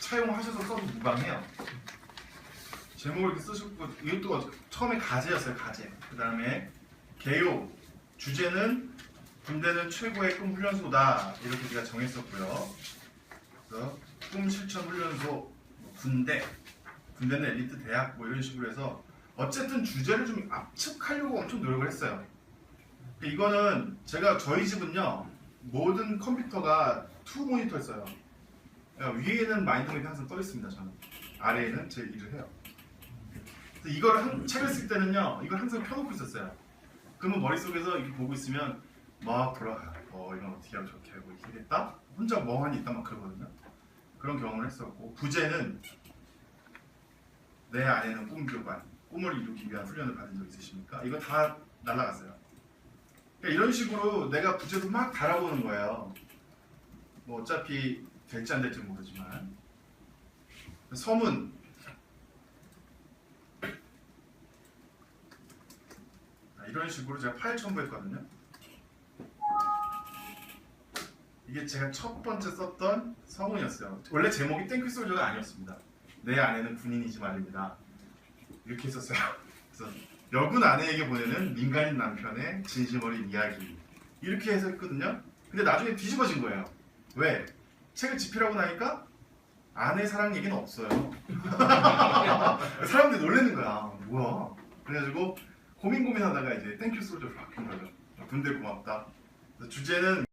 차용하셔서 써도 무방해요. 제목을 이렇게 쓰셨고 이것도 처음에 가제였어요 가제. 그 다음에 개요 주제는 군대는 최고의 꿈 훈련소다 이렇게 제가 정했었고요. 그래서 꿈 실천 훈련소 뭐 군대 군대는 엘리트 대학 뭐 이런 식으로 해서 어쨌든 주제를 좀 압축하려고 엄청 노력을 했어요. 이거는 제가 저희 집은요 모든 컴퓨터가 투 모니터였어요. 그러니까 위에는 마인드맵이 항상 떠 있습니다. 저는 아래에는 제 일을 해요. 이걸 한, 책을 쓸 때는요 이걸 항상 켜놓고 있었어요. 그러면 머릿속에서 이렇게 보고 있으면 막 돌아가. 어 이건 어떻게 하고 저렇게 하고 이렇게 했다. 혼자 멍하니 있다 막 그러거든요. 그런 경험을 했었고 부제는 내 안에는 꿈 교관, 꿈을 이루기 위한 훈련을 받은 적 있으십니까? 이거 다 날라갔어요. 그러니까 이런 식으로 내가 부제도 막 달아보는 거예요. 뭐 어차피 될지 안 될지 모르지만 서문 아, 이런 식으로 제가 파일 첨부했거든요. 이게 제가 첫 번째 썼던 서문이었어요. 원래 제목이 땡큐 솔저가 아니었습니다. 내 아내는 군인이지 말입니다. 이렇게 했었어요. 그래서 여군 아내에게 보내는 민간인 남편의 진심 어린 이야기 이렇게 해서 했거든요. 근데 나중에 뒤집어진 거예요. 왜? 책을 집필하고 나니까 아내 사랑 얘기는 없어요. 사람들이 놀라는 거야. 뭐야? 그래가지고 고민 고민하다가 이제 땡큐 솔저로 바뀐 거죠. 군대 고맙다. 주제는